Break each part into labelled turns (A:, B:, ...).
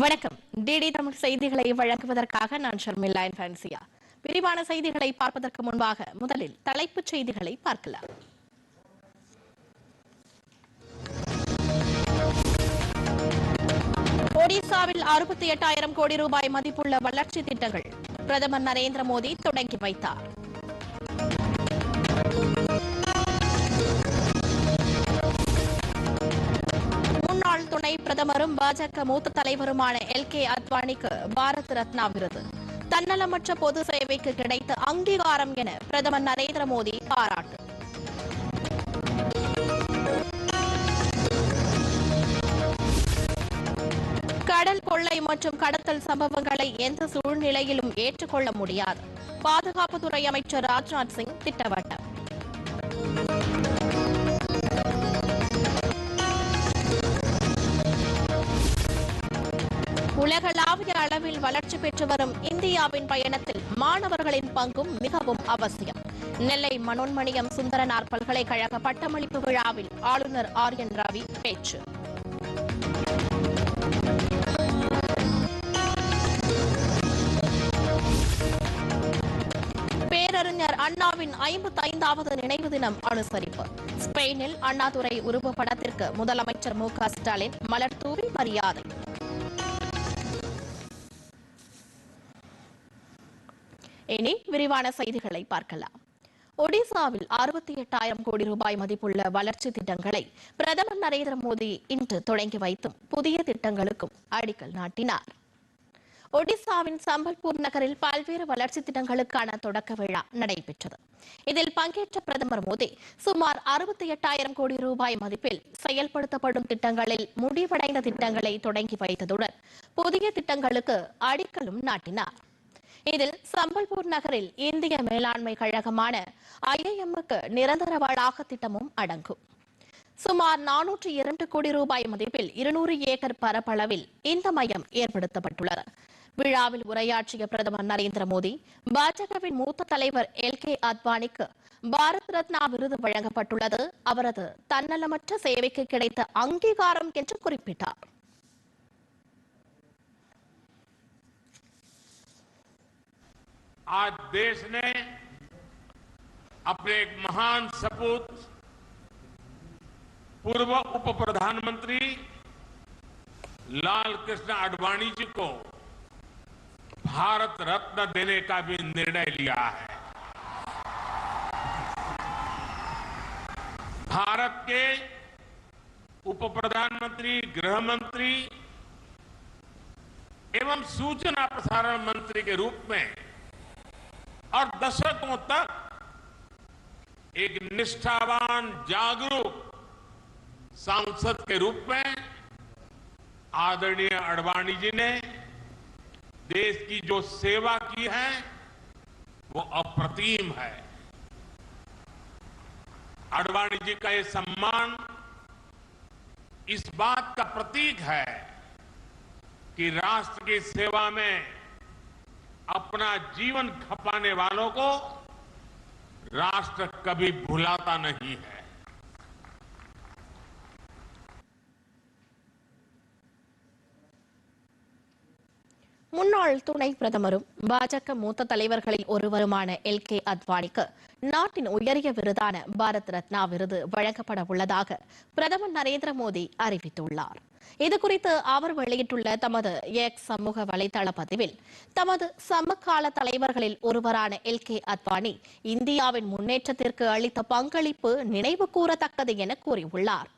A: வணக்கம் டிடி தமிழ் செய்திகளை வழங்குவதற்காக நான் ஷர்மில்லா ஃபேன்சியா விரிவான செய்திகளை பார்ப்பதற்கு முன்பாக முதலில் தலைப்புச் செய்திகளை பார்க்கலாம் ஒடிசாவில் அறுபத்தி எட்டாயிரம் கோடி ரூபாய் மதிப்புள்ள வளர்ச்சி திட்டங்கள் பிரதமர் நரேந்திர மோடி தொடங்கி வைத்தார் துணை பிரதமரும் பாஜக மூத்த தலைவருமான எல் கே அத்வானிக்கு பாரத் ரத்னா விருது தன்னலமற்ற பொது சேவைக்கு கிடைத்த அங்கீகாரம் என பிரதமர் நரேந்திர மோடி பாராட்டு கடல் கொள்ளை மற்றும் கடத்தல் சம்பவங்களை எந்த சூழ்நிலையிலும் ஏற்றுக்கொள்ள முடியாது பாதுகாப்புத்துறை அமைச்சர் ராஜ்நாத் சிங் திட்டவட்டம் உலகளாவிய அளவில் வளர்ச்சி பெற்று வரும் இந்தியாவின் பயணத்தில் மாணவர்களின் பங்கும் மிகவும் அவசியம் நெல்லை மனோன்மணியம் சுந்தரனார் பல்கலைக்கழக பட்டமளிப்பு விழாவில் ஆளுநர் ஆர் என் ரவி பேச்சு பேரறிஞர் அண்ணாவின் ஐம்பத்தைந்தாவது நினைவு தினம் அனுசரிப்பு ஸ்பெயினில் அண்ணாதுரை உருவப்படத்திற்கு முதலமைச்சர் மு க ஸ்டாலின் மலர் தூவி மரியாதை இனி விரிவான செய்திகளை பார்க்கலாம் ஒடிசாவில் அறுபத்தி எட்டாயிரம் கோடி ரூபாய் மதிப்புள்ள வளர்ச்சி திட்டங்களை பிரதமர் நரேந்திர மோடி இன்று தொடங்கி வைத்தும் புதிய திட்டங்களுக்கும் அடிக்கல் நாட்டினார் ஒடிசாவின் சம்பல்பூர் நகரில் பல்வேறு வளர்ச்சி திட்டங்களுக்கான தொடக்க விழா நடைபெற்றது இதில் பங்கேற்ற பிரதமர் மோடி சுமார் அறுபத்தி எட்டாயிரம் கோடி ரூபாய் மதிப்பில் செயல்படுத்தப்படும் திட்டங்களில் முடிவடைந்த திட்டங்களை தொடங்கி வைத்ததுடன் புதிய திட்டங்களுக்கு அடிக்கலும் நாட்டினார் இதில் சம்பல்பூர் நகரில் இந்திய மேலாண்மை கழகமான ஐஐஎம்முக்கு நிரந்தர வளாக திட்டமும் அடங்கும் சுமார் நானூற்றி இரண்டு கோடி ரூபாய் மதிப்பில் இருநூறு ஏக்கர் பரப்பளவில் இந்த மையம் ஏற்படுத்தப்பட்டுள்ளது விழாவில் உரையாற்றிய பிரதமர் நரேந்திர மோடி பாஜகவின் மூத்த தலைவர் எல் கே அத்வானிக்கு பாரத் ரத்னா விருது வழங்கப்பட்டுள்ளது அவரது தன்னலமற்ற சேவைக்கு கிடைத்த அங்கீகாரம் என்று குறிப்பிட்டார்
B: आज देश ने अपने एक महान सपूत पूर्व उप प्रधानमंत्री लाल कृष्ण आडवाणी जी को भारत रत्न देने का भी निर्णय लिया है भारत के उप प्रधानमंत्री गृह मंत्री एवं सूचना प्रसारण मंत्री के रूप में और दशकों तक एक निष्ठावान जागरूक सांसद के रूप में आदरणीय अडवाणी जी ने देश की जो सेवा की है वो अप्रतिम है अडवाणी जी का ये सम्मान इस बात का प्रतीक है कि राष्ट्र की सेवा में अपना जीवन खपाने वालों को राष्ट्र कभी भुलाता नहीं है
A: முன்னாள் துணை பிரதமரும் பாஜக மூத்த தலைவர்களில் ஒருவருமான எல் கே அத்வானிக்கு நாட்டின் உயரிய விருதான பாரத் ரத்னா விருது வழங்கப்பட உள்ளதாக பிரதமர் நரேந்திர மோடி அறிவித்துள்ளார் இது இதுகுறித்து அவர் வெளியிட்டுள்ள தமது எக்ஸ் சமூக வலைதள பதிவில் தமது சமகால தலைவர்களில் ஒருவரான எல் கே அத்வானி இந்தியாவின் முன்னேற்றத்திற்கு அளித்த பங்களிப்பு நினைவு கூறத்தக்கது என கூறியுள்ளார்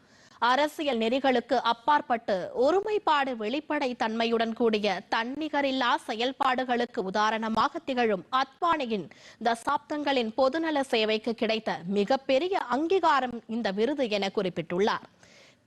A: அரசியல் நெறிகளுக்கு அப்பாற்பட்டு ஒருமைப்பாடு வெளிப்படை தன்மையுடன் கூடிய தன்னிகரில்லா செயல்பாடுகளுக்கு உதாரணமாக திகழும் அத்வானியின் தசாப்தங்களின் பொதுநல சேவைக்கு கிடைத்த மிகப்பெரிய அங்கீகாரம் இந்த விருது என குறிப்பிட்டுள்ளார்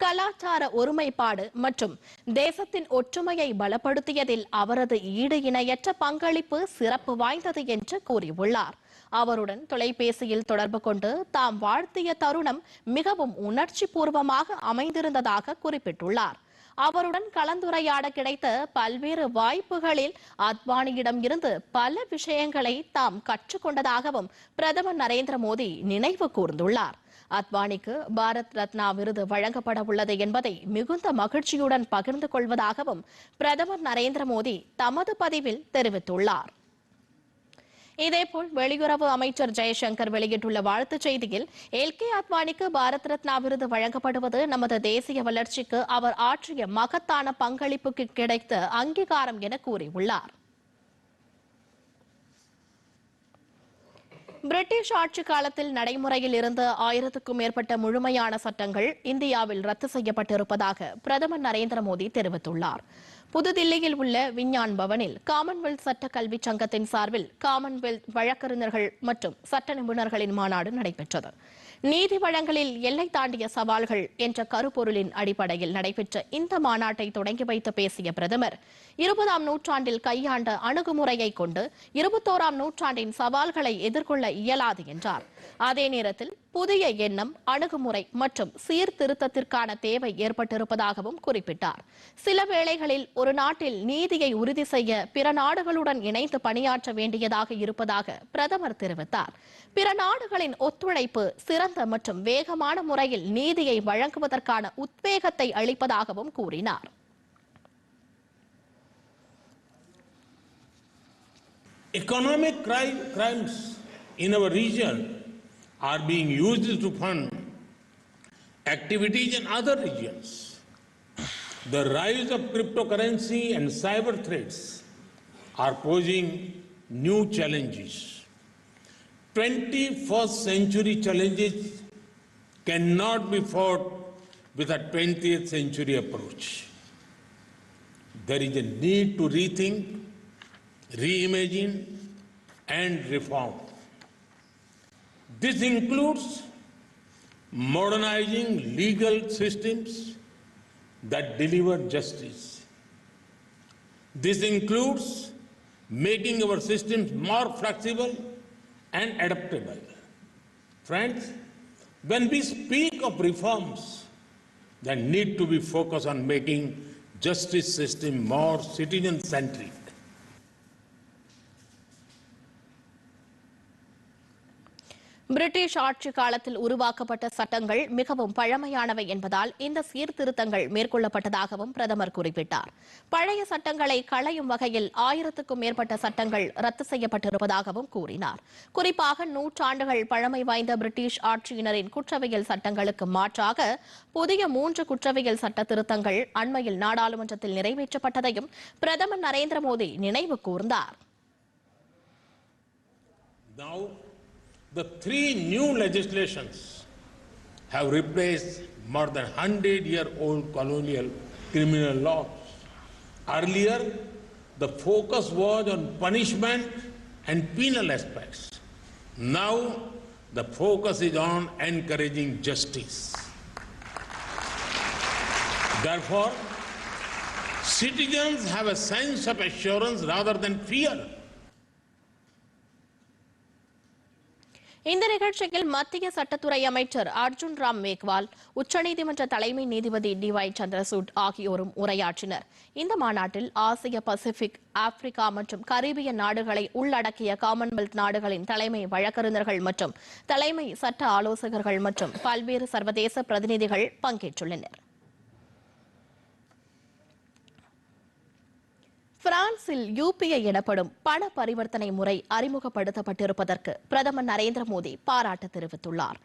A: கலாச்சார ஒருமைப்பாடு மற்றும் தேசத்தின் ஒற்றுமையை பலப்படுத்தியதில் அவரது ஈடு இணையற்ற பங்களிப்பு சிறப்பு வாய்ந்தது என்று கூறியுள்ளார் அவருடன் தொலைபேசியில் தொடர்பு கொண்டு தாம் வாழ்த்திய தருணம் மிகவும் உணர்ச்சி பூர்வமாக அமைந்திருந்ததாக குறிப்பிட்டுள்ளார் அவருடன் கலந்துரையாட கிடைத்த பல்வேறு வாய்ப்புகளில் அத்வானியிடம் இருந்து பல விஷயங்களை தாம் கற்றுக்கொண்டதாகவும் பிரதமர் நரேந்திர மோடி நினைவு கூர்ந்துள்ளார் அத்வானிக்கு பாரத் ரத்னா விருது வழங்கப்பட உள்ளது என்பதை மிகுந்த மகிழ்ச்சியுடன் பகிர்ந்து கொள்வதாகவும் பிரதமர் நரேந்திர மோடி தமது பதிவில் தெரிவித்துள்ளார் இதேபோல் வெளியுறவு அமைச்சர் ஜெயசங்கர் வெளியிட்டுள்ள வாழ்த்துச் செய்தியில் எல் கே அத்வானிக்கு பாரத் ரத்னா விருது வழங்கப்படுவது நமது தேசிய வளர்ச்சிக்கு அவர் ஆற்றிய மகத்தான பங்களிப்புக்கு கிடைத்த அங்கீகாரம் என கூறியுள்ளார் பிரிட்டிஷ் ஆட்சி காலத்தில் நடைமுறையில் இருந்த ஆயிரத்துக்கும் மேற்பட்ட முழுமையான சட்டங்கள் இந்தியாவில் ரத்து செய்யப்பட்டிருப்பதாக பிரதமர் நரேந்திர மோடி தெரிவித்துள்ளார் புதுதில்லியில் உள்ள விஞ்ஞான் பவனில் காமன்வெல்த் சட்ட கல்வி சங்கத்தின் சார்பில் காமன்வெல்த் வழக்கறிஞர்கள் மற்றும் சட்ட நிபுணர்களின் மாநாடு நடைபெற்றது நீதி வழங்கலில் எல்லை தாண்டிய சவால்கள் என்ற கருப்பொருளின் அடிப்படையில் நடைபெற்ற இந்த மாநாட்டை தொடங்கி வைத்து பேசிய பிரதமர் இருபதாம் நூற்றாண்டில் கையாண்ட அணுகுமுறையை கொண்டு இருபத்தோராம் நூற்றாண்டின் சவால்களை எதிர்கொள்ள இயலாது என்றார் அதே நேரத்தில் புதிய எண்ணம் அணுகுமுறை மற்றும் சீர்திருத்தத்திற்கான தேவை ஏற்பட்டிருப்பதாகவும் குறிப்பிட்டார் சில வேளைகளில் ஒரு நாட்டில் நீதியை உறுதி செய்ய பிற நாடுகளுடன் இணைந்து பணியாற்ற வேண்டியதாக இருப்பதாக பிரதமர் தெரிவித்தார் பிற நாடுகளின் ஒத்துழைப்பு சிறந்த மற்றும் வேகமான முறையில் நீதியை வழங்குவதற்கான உத்வேகத்தை அளிப்பதாகவும் கூறினார்
C: Economic crimes in our region are being used to fund activities in other regions. The rise of cryptocurrency and cyber threats are posing new challenges. 21st century challenges cannot be fought with a 20th century approach. There is a need to rethink reimagine, and reform. This includes modernizing legal systems that deliver justice. This includes making our systems more flexible and adaptable. Friends, when we speak of reforms that need to be focused on making justice system more citizen-centric,
A: British ஆட்சி காலத்தில் உருவாக்கப்பட்ட சட்டங்கள் மிகவும் பழமையானவை என்பதால் இந்த சீர்திருத்தங்கள் மேற்கொள்ளப்பட்டதாகவும் பிரதமர் குறிப்பிட்டார் பழைய சட்டங்களை களையும் வகையில் ஆயிரத்துக்கும் மேற்பட்ட சட்டங்கள் ரத்து செய்யப்பட்டிருப்பதாகவும் கூறினார் குறிப்பாக நூற்றாண்டுகள் பழமை வாய்ந்த பிரிட்டிஷ் ஆட்சியினரின் குற்றவியல் சட்டங்களுக்கு மாற்றாக புதிய மூன்று குற்றவியல் சட்ட திருத்தங்கள் அண்மையில் நாடாளுமன்றத்தில் நிறைவேற்றப்பட்டதையும் பிரதமர் நரேந்திர மோடி நினைவு கூர்ந்தார்
C: Now The three new legislations have replaced more than 100 year old colonial criminal laws. Earlier, the focus was on punishment and penal aspects. Now, the focus is on encouraging justice. Therefore, citizens have a sense of assurance rather than fear
A: இந்த நிகழ்ச்சியில் மத்திய சட்டத்துறை அமைச்சர் அர்ஜுன் ராம் மேக்வால் உச்சநீதிமன்ற தலைமை நீதிபதி D Y Chandrachud ஆகியோரும் உரையாற்றினர் இந்த மாநாட்டில் ஆசிய பசிபிக் ஆப்பிரிக்கா மற்றும் கரீபிய நாடுகளை உள்ளடக்கிய காமன்வெல்த் நாடுகளின் தலைமை வழக்கறிஞர்கள் மற்றும் தலைமை சட்ட ஆலோசகர்கள் மற்றும் பல்வேறு சர்வதேச பிரதிநிதிகள் பங்கேற்றுள்ளனர் பிரான்சில் யூபிஐ எனப்படும் பண பரிவர்த்தனை முறை அறிமுகப்படுத்தப்பட்டிருப்பதற்கு பிரதமர் நரேந்திர மோடி பாராட்டு தெரிவித்துள்ளார்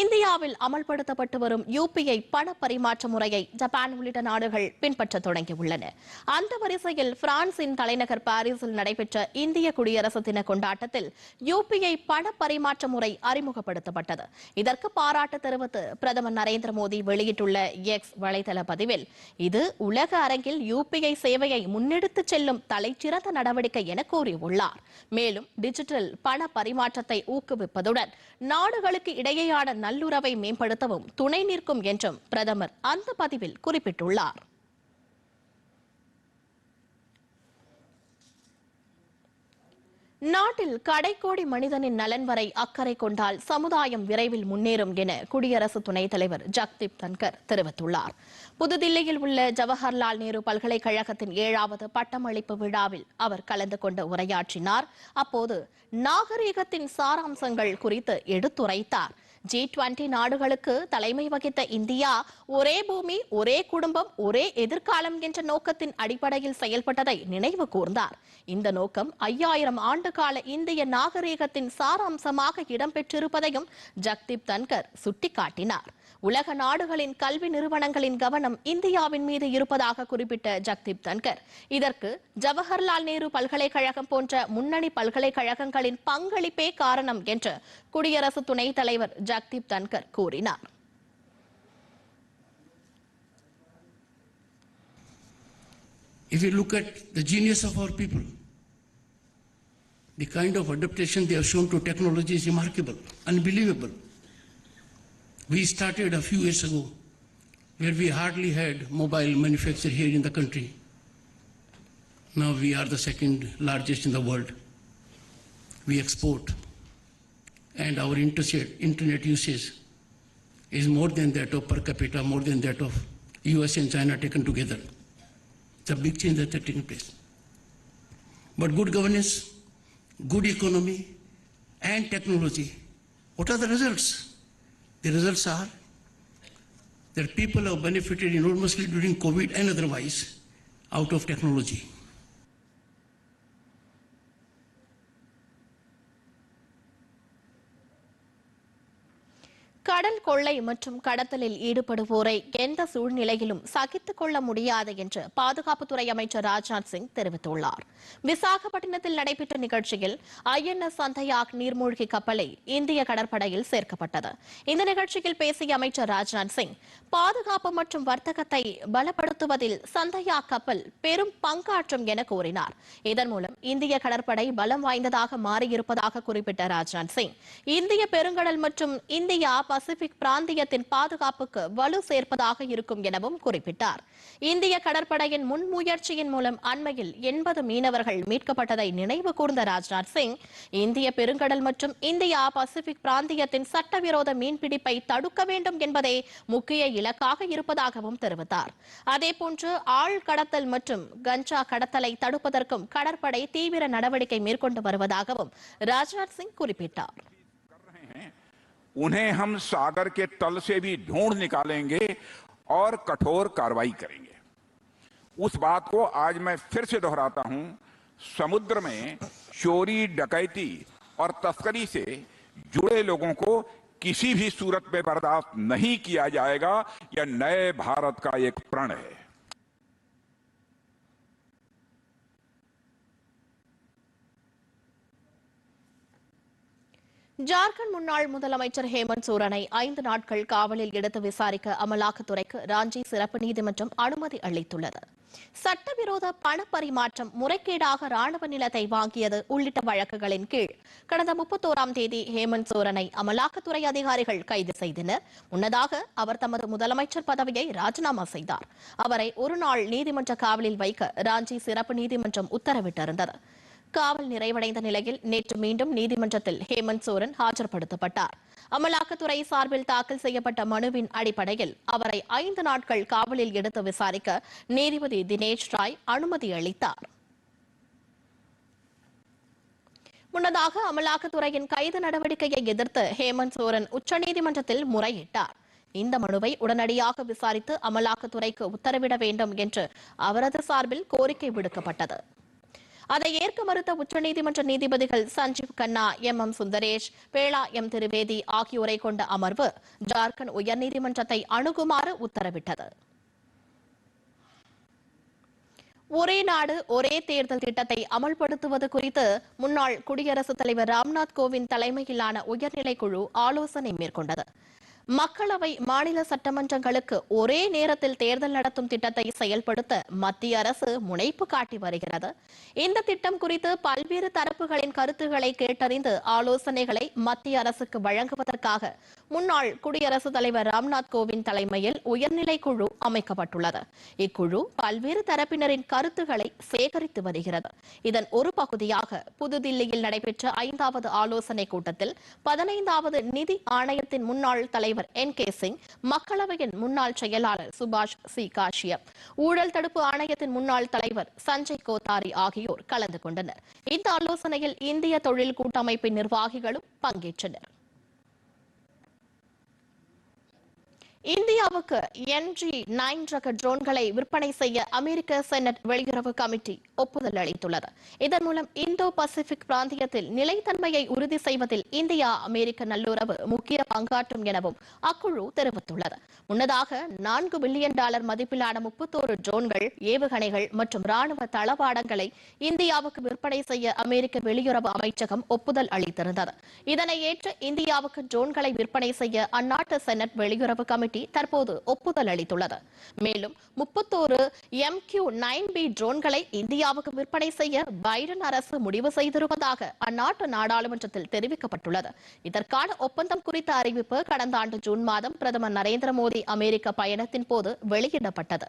A: இந்தியாவில் அமல்படுத்தப்பட்டு வரும் யூபிஐ பண பரிமாற்ற முறையை ஜப்பான் உள்ளிட்ட நாடுகள் பின்பற்ற தொடங்கியுள்ளன அந்த வரிசையில் பிரான்சின் தலைநகர் பாரிஸில் நடைபெற்ற இந்திய குடியரசு தின கொண்டாட்டத்தில் யூபிஐ பண பரிமாற்ற முறை அறிமுகப்படுத்தப்பட்டது இதற்கு பாராட்டு தெரிவித்து பிரதமர் நரேந்திர மோடி வெளியிட்டுள்ள எக்ஸ் வலைதள பதிவில் இது உலக அரங்கில் யூபிஐ சேவையை முன்னெடுத்துச் செல்லும் செல்லும் தலைச்சிறந்த நடவடிக்கை என கூறியுள்ளார் மேலும் டிஜிட்டல் பண பரிமாற்றத்தை ஊக்குவிப்பதுடன் நாடுகளுக்கு இடையேயான நல்லுறவை மேம்படுத்தவும் துணை நிற்கும் என்றும் பிரதமர் அந்த பதிவில் குறிப்பிட்டுள்ளார் நாட்டில் கடைக்கோடி மனிதனின் நலன் வரை அக்கறை கொண்டால் சமுதாயம் விரைவில் முன்னேறும் என குடியரசு துணைத் தலைவர் ஜக்தீப் தன்கர் தெரிவித்துள்ளார் புதுதில்லியில் உள்ள ஜவஹர்லால் நேரு பல்கலைக்கழகத்தின் ஏழாவது பட்டமளிப்பு விழாவில் அவர் கலந்து கொண்டு உரையாற்றினார் அப்போது நாகரீகத்தின் சாராம்சங்கள் குறித்து எடுத்துரைத்தார் ஜி நாடுகளுக்கு தலைமை வகித்த இந்தியா ஒரே பூமி ஒரே குடும்பம் ஒரே எதிர்காலம் என்ற நோக்கத்தின் அடிப்படையில் செயல்பட்டதை நினைவு கூர்ந்தார் இந்த நோக்கம் ஐயாயிரம் ஆண்டுகால இந்திய நாகரீகத்தின் சாராம்சமாக இடம்பெற்றிருப்பதையும் ஜக்தீப் தன்கர் சுட்டிக்காட்டினார் உலக நாடுகளின் கல்வி நிறுவனங்களின் கவனம் இந்தியாவின் மீது இருப்பதாக குறிப்பிட்ட ஜக்தீப் தன்கர் இதற்கு ஜவஹர்லால் நேரு பல்கலைக்கழகம் போன்ற முன்னணி பல்கலைக்கழகங்களின் பங்களிப்பே காரணம் என்று குடியரசு துணைத் தலைவர் ஜக்தீப் தன்கர் கூறினார்
D: If you look at the genius of our people, the kind of adaptation they have shown to technology is remarkable, unbelievable. We started a few years ago where we hardly had mobile manufacturer here in the country. Now we are the second largest in the world. We export and our internet usage is more than that of per capita, more than that of US and China taken together. It's a big change that has taken place. But good governance, good economy, and technology, what are the results? The results are that people have benefited enormously during COVID and otherwise out of technology.
A: கடல் கொள்ளை மற்றும் கடத்தலில் ஈடுபடுவோரை எந்த சூழ்நிலையிலும் சகித்துக் கொள்ள முடியாது என்று பாதுகாப்புத்துறை அமைச்சர் ராஜ்நாத் சிங் தெரிவித்துள்ளார் விசாகப்பட்டினத்தில் நடைபெற்ற நிகழ்ச்சியில் எஸ் சந்தையாக் நீர்மூழ்கி கப்பலை இந்திய கடற்படையில் சேர்க்கப்பட்டது இந்த நிகழ்ச்சியில் பேசிய அமைச்சர் ராஜ்நாத் சிங் பாதுகாப்பு மற்றும் வர்த்தகத்தை பலப்படுத்துவதில் சந்தையாக் கப்பல் பெரும் பங்காற்றும் என கூறினார் இதன் மூலம் இந்திய கடற்படை பலம் வாய்ந்ததாக மாறியிருப்பதாக குறிப்பிட்ட ராஜ்நாத் சிங் இந்திய பெருங்கடல் மற்றும் இந்தியா பசிபிக் பிராந்தியத்தின் பாதுகாப்புக்கு வலு சேர்ப்பதாக இருக்கும் எனவும் குறிப்பிட்டார் இந்திய கடற்படையின் முன்முயற்சியின் மூலம் அண்மையில் எண்பது மீனவர்கள் மீட்கப்பட்டதை நினைவு கூர்ந்த ராஜ்நாத் சிங் இந்திய பெருங்கடல் மற்றும் இந்தியா பசிபிக் பிராந்தியத்தின் சட்டவிரோத மீன்பிடிப்பை தடுக்க வேண்டும் என்பதே முக்கிய இலக்காக இருப்பதாகவும் தெரிவித்தார் அதேபோன்று ஆள் கடத்தல் மற்றும் கஞ்சா கடத்தலை தடுப்பதற்கும் கடற்படை தீவிர நடவடிக்கை மேற்கொண்டு வருவதாகவும் ராஜ்நாத் சிங் குறிப்பிட்டார்
E: उन्हें हम सागर के तल से भी ढूंढ निकालेंगे और कठोर कार्रवाई करेंगे उस बात को आज मैं फिर से दोहराता हूं समुद्र में चोरी डकैती और तस्करी से जुड़े लोगों को किसी भी सूरत में बर्दाश्त नहीं किया जाएगा यह नए भारत का एक प्रण है
A: ஜார்க்கண்ட் முன்னாள் முதலமைச்சர் ஹேமந்த் சோரனை ஐந்து நாட்கள் காவலில் எடுத்து விசாரிக்க அமலாக்கத்துறைக்கு ராஞ்சி சிறப்பு நீதிமன்றம் அனுமதி அளித்துள்ளது சட்டவிரோத பண பரிமாற்றம் முறைகேடாக ராணுவ நிலத்தை வாங்கியது உள்ளிட்ட வழக்குகளின் கீழ் கடந்த முப்பத்தோராம் தேதி ஹேமந்த் சோரனை அமலாக்கத்துறை அதிகாரிகள் கைது செய்தனர் முன்னதாக அவர் தமது முதலமைச்சர் பதவியை ராஜினாமா செய்தார் அவரை ஒருநாள் நீதிமன்ற காவலில் வைக்க ராஞ்சி சிறப்பு நீதிமன்றம் உத்தரவிட்டிருந்தது காவல் நிறைவடைந்த நிலையில் நேற்று மீண்டும் நீதிமன்றத்தில் ஹேமந்த் சோரன் ஆஜர்படுத்தப்பட்டார் அமலாக்கத்துறை சார்பில் தாக்கல் செய்யப்பட்ட மனுவின் அடிப்படையில் அவரை ஐந்து நாட்கள் காவலில் எடுத்து விசாரிக்க நீதிபதி தினேஷ் ராய் அனுமதி அளித்தார் முன்னதாக அமலாக்கத்துறையின் கைது நடவடிக்கையை எதிர்த்து ஹேமந்த் சோரன் உச்சநீதிமன்றத்தில் முறையிட்டார் இந்த மனுவை உடனடியாக விசாரித்து அமலாக்கத்துறைக்கு உத்தரவிட வேண்டும் என்று அவரது சார்பில் கோரிக்கை விடுக்கப்பட்டது அதை ஏற்க மறுத்த உச்சநீதிமன்ற நீதிபதிகள் Sanjiv Khanna M M Sundaresh Bela M Trivedi ஆகியோரை கொண்ட அமர்வு ஜார்க்கண்ட் உயர்நீதிமன்றத்தை அணுகுமாறு உத்தரவிட்டது ஒரே நாடு ஒரே தேர்தல் திட்டத்தை அமல்படுத்துவது குறித்து முன்னாள் குடியரசுத் தலைவர் ராம்நாத் கோவிந்த் தலைமையிலான உயர்நிலைக்குழு ஆலோசனை மேற்கொண்டது மக்களவை மாநில சட்டமன்றங்களுக்கு ஒரே நேரத்தில் தேர்தல் நடத்தும் திட்டத்தை செயல்படுத்த மத்திய அரசு முனைப்பு காட்டி வருகிறது இந்த திட்டம் குறித்து பல்வேறு தரப்புகளின் கருத்துக்களை கேட்டறிந்து ஆலோசனைகளை மத்திய அரசுக்கு வழங்குவதற்காக முன்னாள் குடியரசுத் தலைவர் ராம்நாத் கோவிந்த் தலைமையில் உயர்நிலை குழு அமைக்கப்பட்டுள்ளது இக்குழு பல்வேறு தரப்பினரின் கருத்துக்களை சேகரித்து வருகிறது இதன் ஒரு பகுதியாக புதுதில்லியில் நடைபெற்ற ஐந்தாவது ஆலோசனை கூட்டத்தில் பதினைந்தாவது நிதி ஆணையத்தின் முன்னாள் தலைவர் என் கே சிங் மக்களவையின் முன்னாள் செயலாளர் சுபாஷ் சி காஷியப் ஊழல் தடுப்பு ஆணையத்தின் முன்னாள் தலைவர் சஞ்சய் கோத்தாரி ஆகியோர் கலந்து கொண்டனர் இந்த ஆலோசனையில் இந்திய தொழில் கூட்டமைப்பின் நிர்வாகிகளும் பங்கேற்றனா் இந்தியாவுக்கு என்ஜி நைன் ரக ட்ரோன்களை விற்பனை செய்ய அமெரிக்க செனட் வெளியுறவு கமிட்டி ஒப்புதல் அளித்துள்ளது இதன் மூலம் இந்தோ பசிபிக் பிராந்தியத்தில் நிலைத்தன்மையை உறுதி செய்வதில் இந்தியா அமெரிக்க நல்லுறவு முக்கிய பங்காற்றும் எனவும் அக்குழு தெரிவித்துள்ளது முன்னதாக நான்கு பில்லியன் டாலர் மதிப்பிலான முப்பத்தோரு ட்ரோன்கள் ஏவுகணைகள் மற்றும் ராணுவ தளவாடங்களை இந்தியாவுக்கு விற்பனை செய்ய அமெரிக்க வெளியுறவு அமைச்சகம் ஒப்புதல் அளித்திருந்தது இதனை ஏற்று இந்தியாவுக்கு ட்ரோன்களை விற்பனை செய்ய அந்நாட்டு செனட் வெளியுறவு கமிட்டி கமிட்டி தற்போது ஒப்புதல் அளித்துள்ளது மேலும் முப்பத்தோரு எம் கியூ நைன் பி ட்ரோன்களை இந்தியாவுக்கு விற்பனை செய்ய பைடன் அரசு முடிவு செய்திருப்பதாக அந்நாட்டு நாடாளுமன்றத்தில் தெரிவிக்கப்பட்டுள்ளது இதற்கான ஒப்பந்தம் குறித்த அறிவிப்பு கடந்த ஆண்டு ஜூன் மாதம் பிரதமர் நரேந்திர மோடி அமெரிக்க பயணத்தின் போது வெளியிடப்பட்டது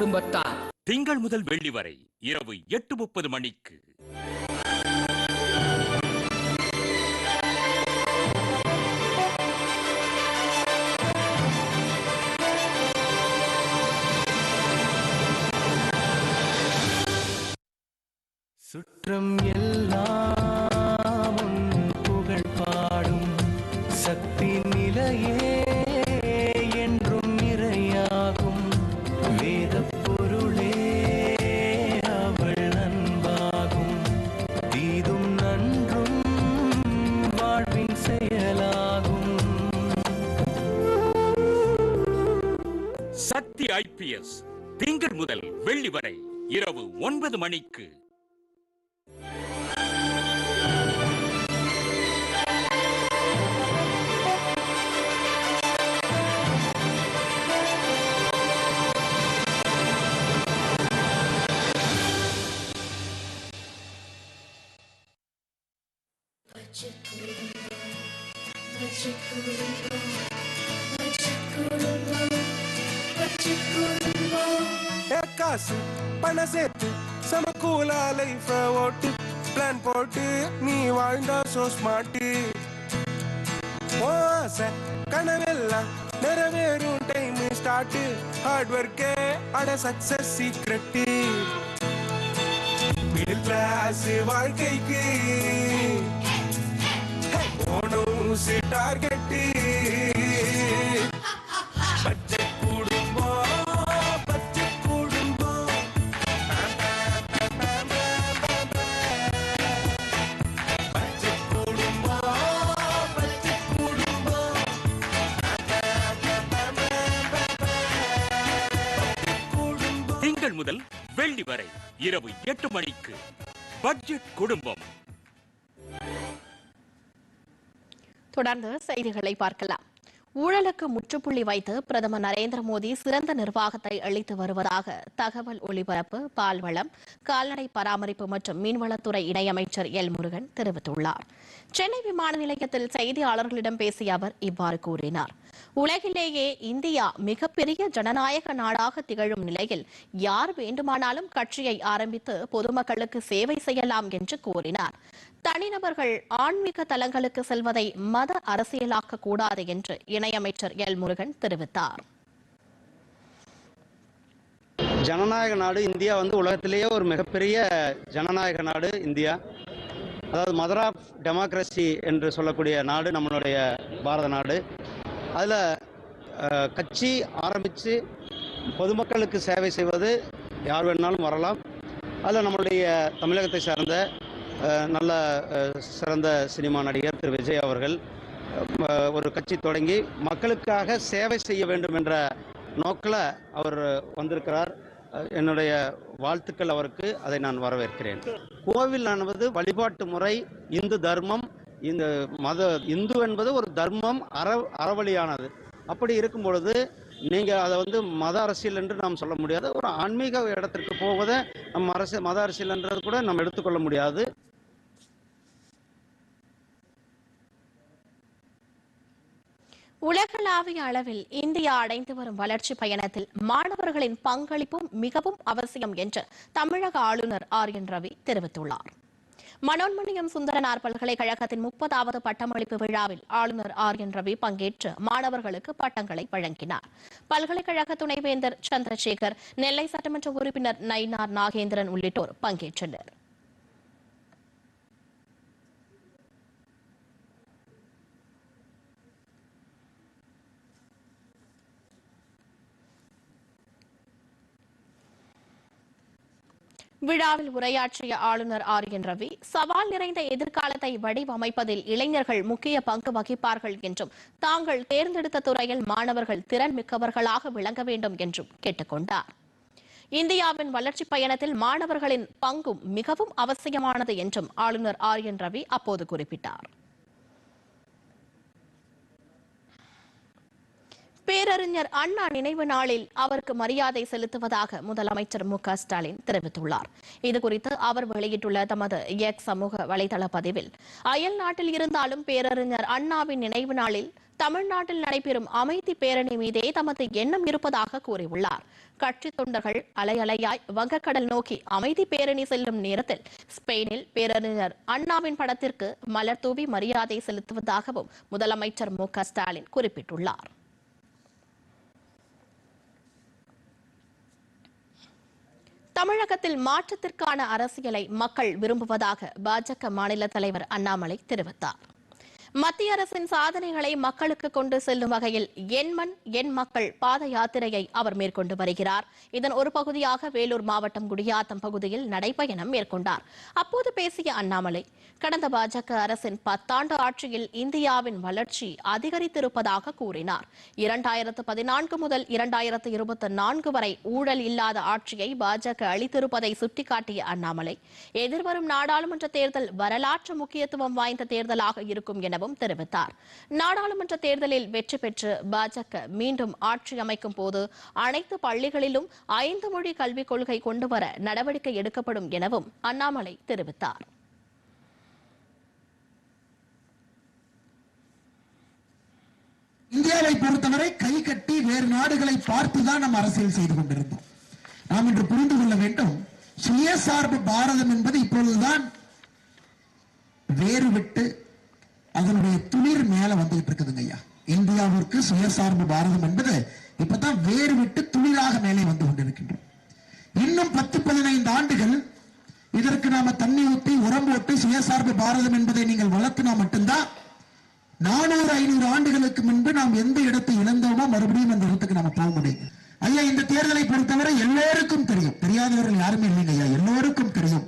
F: குடும்பத்தார்
G: திங்கள் முதல் வெள்ளி வரை இரவு எட்டு முப்பது மணிக்கு
H: சுற்றம் எல்லாம் புகழ் பாடும் சக்தி நிலையே
I: எம்பிஎஸ் திங்கள் முதல் வெள்ளி வரை இரவு ஒன்பது மணிக்கு
J: செம கூலா லைஃப ஓட்டு பிளான் போட்டு நீ வாழ்ந்தா சோ ஸ்மார்ட்டு ஆசை கனவெல்லாம் நிறைவேறும் டைம் ஸ்டார்ட்டு ஹார்ட் ஒர்க்கே அட சக்சஸ் சீக்ரெட்டு மிடில் கிளாஸ் வாழ்க்கைக்கு போனும் டார்கெட்
K: இரவு எட்டு மணிக்கு பட்ஜெட் குடும்பம்
A: தொடர்ந்து செய்திகளை பார்க்கலாம் ஊழலுக்கு முற்றுப்புள்ளி வைத்து பிரதமர் நரேந்திர மோடி சிறந்த நிர்வாகத்தை அளித்து வருவதாக தகவல் ஒலிபரப்பு பால்வளம் கால்நடை பராமரிப்பு மற்றும் மீன்வளத்துறை இணையமைச்சர் எல் முருகன் தெரிவித்துள்ளார் சென்னை விமான நிலையத்தில் செய்தியாளர்களிடம் பேசிய அவர் இவ்வாறு கூறினார் உலகிலேயே இந்தியா மிகப்பெரிய ஜனநாயக நாடாக திகழும் நிலையில் யார் வேண்டுமானாலும் கட்சியை ஆரம்பித்து பொதுமக்களுக்கு சேவை செய்யலாம் என்று கூறினார் தனிநபர்கள் ஆன்மீக தலங்களுக்கு செல்வதை மத அரசியலாக்க கூடாது என்று இணையமைச்சர் எல் முருகன் தெரிவித்தார்
L: ஜனநாயக நாடு இந்தியா வந்து உலகத்திலேயே ஒரு மிகப்பெரிய ஜனநாயக நாடு இந்தியா அதாவது மதர் ஆஃப் டெமோக்ரஸி என்று சொல்லக்கூடிய நாடு நம்மளுடைய பாரத நாடு அதில் கட்சி ஆரம்பித்து பொதுமக்களுக்கு சேவை செய்வது யார் வேணாலும் வரலாம் அதில் நம்மளுடைய தமிழகத்தை சார்ந்த நல்ல சிறந்த சினிமா நடிகர் திரு விஜய் அவர்கள் ஒரு கட்சி தொடங்கி மக்களுக்காக சேவை செய்ய வேண்டும் என்ற நோக்கில் அவர் வந்திருக்கிறார் என்னுடைய வாழ்த்துக்கள் அவருக்கு அதை நான் வரவேற்கிறேன் கோவில் ஆனது வழிபாட்டு முறை இந்து தர்மம் இந்த மத இந்து என்பது ஒரு தர்மம் அற அறவழியானது அப்படி இருக்கும் பொழுது நீங்க அதை வந்து மத அரசியல் என்று நாம் சொல்ல முடியாது ஒரு ஆன்மீக இடத்திற்கு போவதை நம்ம அரசு மத அரசியல் என்றது கூட நம்ம எடுத்துக்கொள்ள முடியாது
A: உலகளாவிய அளவில் இந்தியா அடைந்து வரும் வளர்ச்சி பயணத்தில் மாணவர்களின் பங்களிப்பும் மிகவும் அவசியம் என்று தமிழக ஆளுநர் ஆர் என் ரவி தெரிவித்துள்ளார் மனோன்மணியம் சுந்தரனார் பல்கலைக்கழகத்தின் முப்பதாவது பட்டமளிப்பு விழாவில் ஆளுநர் ஆர் என் ரவி பங்கேற்று மாணவர்களுக்கு பட்டங்களை வழங்கினார் பல்கலைக்கழக துணைவேந்தர் சந்திரசேகர் நெல்லை சட்டமன்ற உறுப்பினர் நயினார் நாகேந்திரன் உள்ளிட்டோர் பங்கேற்றனர் விழாவில் உரையாற்றிய ஆளுநர் ஆர் என் ரவி சவால் நிறைந்த எதிர்காலத்தை வடிவமைப்பதில் இளைஞர்கள் முக்கிய பங்கு வகிப்பார்கள் என்றும் தாங்கள் தேர்ந்தெடுத்த துறையில் மாணவர்கள் திறன் மிக்கவர்களாக விளங்க வேண்டும் என்றும் கேட்டுக்கொண்டார் இந்தியாவின் வளர்ச்சி பயணத்தில் மாணவர்களின் பங்கும் மிகவும் அவசியமானது என்றும் ஆளுநர் ஆர் என் ரவி அப்போது குறிப்பிட்டார் பேரறிஞர் அண்ணா நினைவு நாளில் அவருக்கு மரியாதை செலுத்துவதாக முதலமைச்சர் மு ஸ்டாலின் தெரிவித்துள்ளார் இதுகுறித்து அவர் வெளியிட்டுள்ள தமது எக்ஸ் சமூக வலைதள பதிவில் அயல் நாட்டில் இருந்தாலும் பேரறிஞர் அண்ணாவின் நினைவு நாளில் தமிழ்நாட்டில் நடைபெறும் அமைதி பேரணி மீதே தமது எண்ணம் இருப்பதாக கூறியுள்ளார் கட்சி தொண்டர்கள் அலையலையாய் வங்கக்கடல் நோக்கி அமைதி பேரணி செல்லும் நேரத்தில் ஸ்பெயினில் பேரறிஞர் அண்ணாவின் படத்திற்கு மலர் தூவி மரியாதை செலுத்துவதாகவும் முதலமைச்சர் மு ஸ்டாலின் குறிப்பிட்டுள்ளார் தமிழகத்தில் மாற்றத்திற்கான அரசியலை மக்கள் விரும்புவதாக பாஜக மாநில தலைவர் அண்ணாமலை தெரிவித்தார் மத்திய அரசின் சாதனைகளை மக்களுக்கு கொண்டு செல்லும் வகையில் என் மண் என் மக்கள் பாத யாத்திரையை அவர் மேற்கொண்டு வருகிறார் இதன் ஒரு பகுதியாக வேலூர் மாவட்டம் குடியாத்தம் பகுதியில் நடைபயணம் மேற்கொண்டார் அப்போது பேசிய அண்ணாமலை கடந்த பாஜக அரசின் பத்தாண்டு ஆட்சியில் இந்தியாவின் வளர்ச்சி அதிகரித்திருப்பதாக கூறினார் இரண்டாயிரத்து பதினான்கு முதல் இரண்டாயிரத்து இருபத்தி நான்கு வரை ஊழல் இல்லாத ஆட்சியை பாஜக அளித்திருப்பதை சுட்டிக்காட்டிய அண்ணாமலை எதிர்வரும் நாடாளுமன்ற தேர்தல் வரலாற்று முக்கியத்துவம் வாய்ந்த தேர்தலாக இருக்கும் என எனவும் தெரிவித்தார் நாடாளுமன்ற தேர்தலில் வெற்றி பெற்று பாஜக மீண்டும் ஆட்சி அமைக்கும் போது அனைத்து பள்ளிகளிலும் ஐந்து மொழி கல்விக் கொள்கை கொண்டுவர நடவடிக்கை எடுக்கப்படும் எனவும் அண்ணாமலை தெரிவித்தார்
M: இந்தியாவை பொறுத்தவரை கை கட்டி வேறு நாடுகளை பார்த்துதான் நம்ம அரசியல் செய்து கொண்டிருந்தோம் நாம் இன்று புரிந்து கொள்ள வேண்டும் சுயசார்பு பாரதம் என்பது இப்பொழுதுதான் வேறு விட்டு அதனுடைய துளிர் மேல வந்துகிட்டு இருக்குதுங்க ஐயா இந்தியாவிற்கு சுயசார்பு பாரதம் என்பது இப்பதான் வேறு விட்டு துளிராக மேலே வந்து கொண்டிருக்கின்றோம் இன்னும் பத்து பதினைந்து ஆண்டுகள் இதற்கு நாம தண்ணி ஊற்றி உரம் போட்டு சுயசார்பு பாரதம் என்பதை நீங்கள் வளர்த்தினா மட்டும்தான் நானூறு ஐநூறு ஆண்டுகளுக்கு முன்பு நாம் எந்த இடத்தை இழந்தோமோ மறுபடியும் அந்த இடத்துக்கு நாம போக முடியும் ஐயா இந்த தேர்தலை பொறுத்தவரை எல்லோருக்கும் தெரியும் தெரியாதவர்கள் யாருமே இல்லைங்க ஐயா எல்லோருக்கும் தெரியும்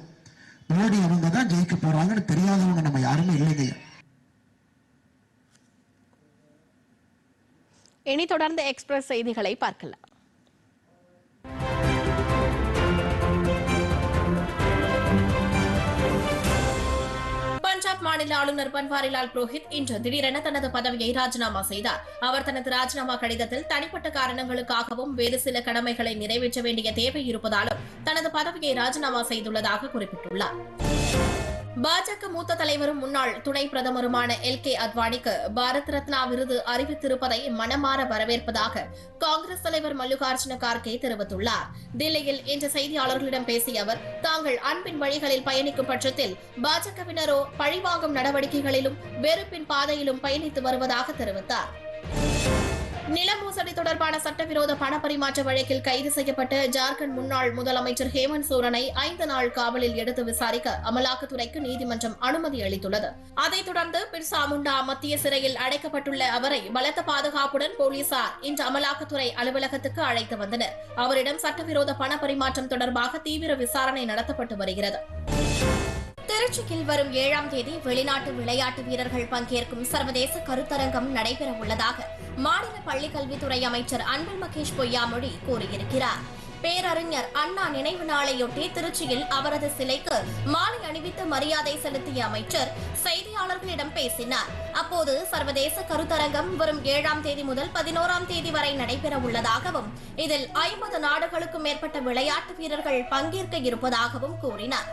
M: மோடி அவங்க தான் ஜெயிக்க போறாங்கன்னு தெரியாதவங்க நம்ம யாருமே இல்லைங்க ஐயா
A: இனி தொடர்ந்து எக்ஸ்பிரஸ் செய்திகளை பார்க்கலாம் பஞ்சாப் மாநில ஆளுநர் பன்வாரிலால் புரோஹித் இன்று திடீரென தனது பதவியை ராஜினாமா செய்தார் அவர் தனது ராஜினாமா கடிதத்தில் தனிப்பட்ட காரணங்களுக்காகவும் வேறு சில கடமைகளை நிறைவேற்ற வேண்டிய தேவை இருப்பதாலும் தனது பதவியை ராஜினாமா செய்துள்ளதாக குறிப்பிட்டுள்ளார் பாஜக மூத்த தலைவரும் முன்னாள் துணை பிரதமருமான எல் கே அத்வானிக்கு பாரத் ரத்னா விருது அறிவித்திருப்பதை மனமாற வரவேற்பதாக காங்கிரஸ் தலைவர் மல்லிகார்ஜுன கார்கே தெரிவித்துள்ளார் தில்லியில் இன்று செய்தியாளர்களிடம் பேசிய அவர் தாங்கள் அன்பின் வழிகளில் பயணிக்கும் பட்சத்தில் பாஜகவினரோ பழிவாங்கும் நடவடிக்கைகளிலும் வெறுப்பின் பாதையிலும் பயணித்து வருவதாக தெரிவித்தார் நில மோசடி தொடர்பான சட்டவிரோத பண பரிமாற்ற வழக்கில் கைது செய்யப்பட்ட ஜார்க்கண்ட் முன்னாள் முதலமைச்சர் ஹேமந்த் சோரனை ஐந்து நாள் காவலில் எடுத்து விசாரிக்க அமலாக்கத்துறைக்கு நீதிமன்றம் அனுமதி அளித்துள்ளது அதைத் தொடர்ந்து பிர்சா முண்டா மத்திய சிறையில் அடைக்கப்பட்டுள்ள அவரை பலத்த பாதுகாப்புடன் போலீசார் இன்று அமலாக்கத்துறை அலுவலகத்துக்கு அழைத்து வந்தனர் அவரிடம் சட்டவிரோத பண பரிமாற்றம் தொடர்பாக தீவிர விசாரணை நடத்தப்பட்டு வருகிறது திருச்சியில் வரும் ஏழாம் தேதி வெளிநாட்டு விளையாட்டு வீரர்கள் பங்கேற்கும் சர்வதேச கருத்தரங்கம் நடைபெற உள்ளதாக மாநில பள்ளிக்கல்வித்துறை அமைச்சர் அன்பில் மகேஷ் பொய்யாமொழி கூறியிருக்கிறார் பேரறிஞர் அண்ணா நினைவு நாளையொட்டி திருச்சியில் அவரது சிலைக்கு மாலை அணிவித்து மரியாதை செலுத்திய அமைச்சர் செய்தியாளர்களிடம் பேசினார் அப்போது சர்வதேச கருத்தரங்கம் வரும் ஏழாம் தேதி முதல் பதினோராம் தேதி வரை நடைபெற உள்ளதாகவும் இதில் ஐம்பது நாடுகளுக்கும் மேற்பட்ட விளையாட்டு வீரர்கள் பங்கேற்க இருப்பதாகவும் கூறினாா்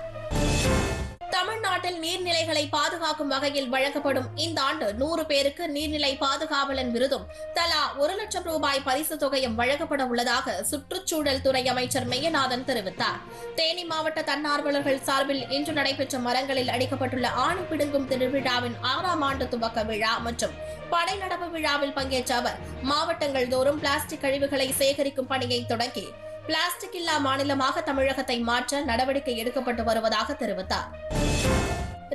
A: தமிழ்நாட்டில் நீர்நிலைகளை பாதுகாக்கும் வகையில் வழங்கப்படும் இந்த ஆண்டு நூறு பேருக்கு நீர்நிலை பாதுகாவலன் விருதும் தலா ஒரு லட்சம் ரூபாய் பரிசு தொகையும் வழங்கப்பட உள்ளதாக சுற்றுச்சூழல் துறை அமைச்சர் மெய்யநாதன் தெரிவித்தார் தேனி மாவட்ட தன்னார்வலர்கள் சார்பில் இன்று நடைபெற்ற மரங்களில் அடிக்கப்பட்டுள்ள ஆணி பிடுங்கும் திருவிழாவின் ஆறாம் ஆண்டு துவக்க விழா மற்றும் படை நடப்பு விழாவில் பங்கேற்ற அவர் மாவட்டங்கள் தோறும் பிளாஸ்டிக் கழிவுகளை சேகரிக்கும் பணியை தொடங்கி பிளாஸ்டிக் இல்லா மாநிலமாக தமிழகத்தை மாற்ற நடவடிக்கை எடுக்கப்பட்டு வருவதாக தெரிவித்தார்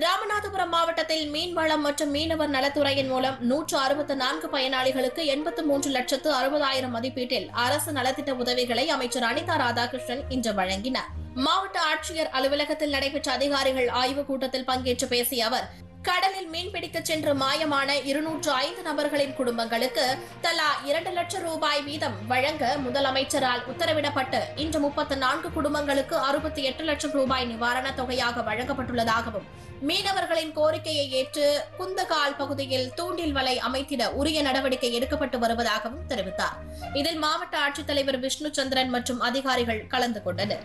A: ராமநாதபுரம் மாவட்டத்தில் மீன்வளம் மற்றும் மீனவர் நலத்துறையின் மூலம் நூற்று அறுபத்து நான்கு பயனாளிகளுக்கு எண்பத்து மூன்று லட்சத்து அறுபதாயிரம் மதிப்பீட்டில் அரசு நலத்திட்ட உதவிகளை அமைச்சர் அனிதா ராதாகிருஷ்ணன் இன்று வழங்கினார் மாவட்ட ஆட்சியர் அலுவலகத்தில் நடைபெற்ற அதிகாரிகள் ஆய்வுக் கூட்டத்தில் பங்கேற்று பேசிய அவர் கடலில் மீன்பிடிக்க சென்று மாயமான இருநூற்று ஐந்து நபர்களின் குடும்பங்களுக்கு தலா இரண்டு லட்சம் ரூபாய் வீதம் வழங்க முதலமைச்சரால் உத்தரவிடப்பட்டு இன்று முப்பத்தி நான்கு குடும்பங்களுக்கு அறுபத்தி எட்டு லட்சம் ரூபாய் நிவாரணத் தொகையாக வழங்கப்பட்டுள்ளதாகவும் மீனவர்களின் கோரிக்கையை ஏற்று குந்தகால் பகுதியில் தூண்டில் வலை அமைத்திட உரிய நடவடிக்கை எடுக்கப்பட்டு வருவதாகவும் தெரிவித்தார் இதில் மாவட்ட ஆட்சித்தலைவர் விஷ்ணு சந்திரன் மற்றும் அதிகாரிகள் கலந்து கொண்டனா்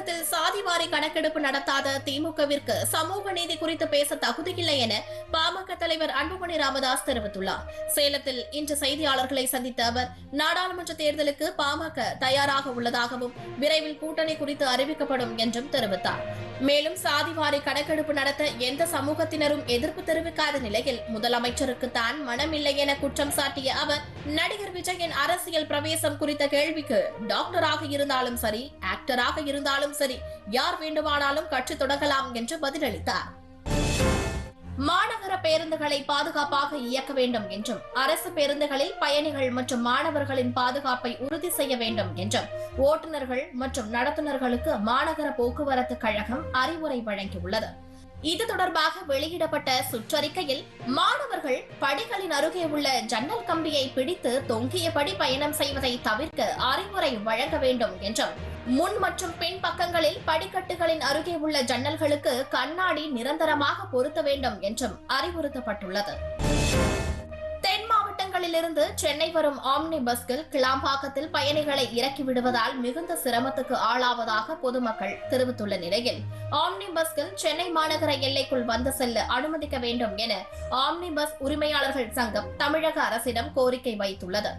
A: தமிழகத்தில் சாதிவாரி கணக்கெடுப்பு நடத்தாத திமுகவிற்கு சமூக நீதி குறித்து பேச தகுதியில்லை என பாமக தலைவர் அன்புமணி ராமதாஸ் தெரிவித்துள்ளார் சேலத்தில் இன்று செய்தியாளர்களை சந்தித்த அவர் நாடாளுமன்ற தேர்தலுக்கு பாமக தயாராக உள்ளதாகவும் விரைவில் கூட்டணி குறித்து அறிவிக்கப்படும் என்றும் தெரிவித்தார் மேலும் சாதிவாரி கணக்கெடுப்பு நடத்த எந்த சமூகத்தினரும் எதிர்ப்பு தெரிவிக்காத நிலையில் முதலமைச்சருக்கு தான் மனமில்லை என குற்றம் சாட்டிய அவர் நடிகர் விஜயின் அரசியல் பிரவேசம் குறித்த கேள்விக்கு டாக்டராக இருந்தாலும் சரி ஆக்டராக இருந்தாலும் இருந்தாலும் சரி யார் வேண்டுமானாலும் கட்சி தொடங்கலாம் என்று பதிலளித்தார் மாநகர பேருந்துகளை பாதுகாப்பாக இயக்க வேண்டும் என்றும் அரசு பேருந்துகளில் பயணிகள் மற்றும் மாணவர்களின் பாதுகாப்பை உறுதி செய்ய வேண்டும் என்றும் ஓட்டுநர்கள் மற்றும் நடத்துனர்களுக்கு மாநகர போக்குவரத்து கழகம் அறிவுரை வழங்கியுள்ளது இது தொடர்பாக வெளியிடப்பட்ட சுற்றறிக்கையில் மாணவர்கள் படிகளின் அருகே உள்ள ஜன்னல் கம்பியை பிடித்து தொங்கியபடி பயணம் செய்வதை தவிர்க்க அறிவுரை வழங்க வேண்டும் என்றும் முன் மற்றும் பின் பக்கங்களில் படிக்கட்டுகளின் அருகே உள்ள ஜன்னல்களுக்கு கண்ணாடி நிரந்தரமாக பொருத்த வேண்டும் என்றும் அறிவுறுத்தப்பட்டுள்ளது சென்னையிலிருந்து சென்னை வரும் ஆம்னி பஸ்கள் கிளாம்பாக்கத்தில் பயணிகளை இறக்கி விடுவதால் மிகுந்த சிரமத்துக்கு ஆளாவதாக பொதுமக்கள் தெரிவித்துள்ள நிலையில் ஆம்னி பஸ்கள் சென்னை மாநகர எல்லைக்குள் வந்து செல்ல அனுமதிக்க வேண்டும் என ஆம்னி பஸ் உரிமையாளர்கள் சங்கம் தமிழக அரசிடம் கோரிக்கை வைத்துள்ளது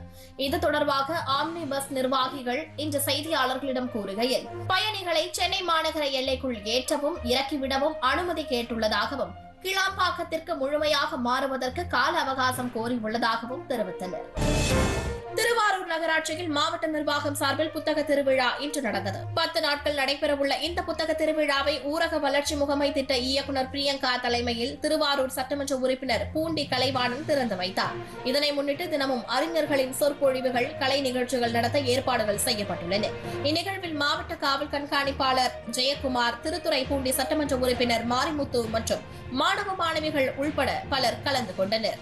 A: இது தொடர்பாக ஆம்னி பஸ் நிர்வாகிகள் இன்று செய்தியாளர்களிடம் கூறுகையில் பயணிகளை சென்னை மாநகர எல்லைக்குள் ஏற்றவும் இறக்கிவிடவும் அனுமதி கேட்டுள்ளதாகவும் கிளாம்பாக்கத்திற்கு முழுமையாக மாறுவதற்கு கால அவகாசம் கோரியுள்ளதாகவும் தெரிவித்தனர் திருவாரூர் நகராட்சியில் மாவட்ட நிர்வாகம் சார்பில் புத்தக திருவிழா இன்று நடந்தது பத்து நாட்கள் நடைபெறவுள்ள இந்த புத்தக திருவிழாவை ஊரக வளர்ச்சி முகமை திட்ட இயக்குநர் பிரியங்கா தலைமையில் திருவாரூர் சட்டமன்ற உறுப்பினர் பூண்டி கலைவாணன் திறந்து வைத்தார் இதனை முன்னிட்டு தினமும் அறிஞர்களின் சொற்பொழிவுகள் கலை நிகழ்ச்சிகள் நடத்த ஏற்பாடுகள் செய்யப்பட்டுள்ளன இந்நிகழ்வில் மாவட்ட காவல் கண்காணிப்பாளர் ஜெயக்குமார் திருத்துறை பூண்டி சட்டமன்ற உறுப்பினர் மாரிமுத்து மற்றும் மாணவ மாணவிகள் உள்பட பலர் கலந்து கொண்டனர்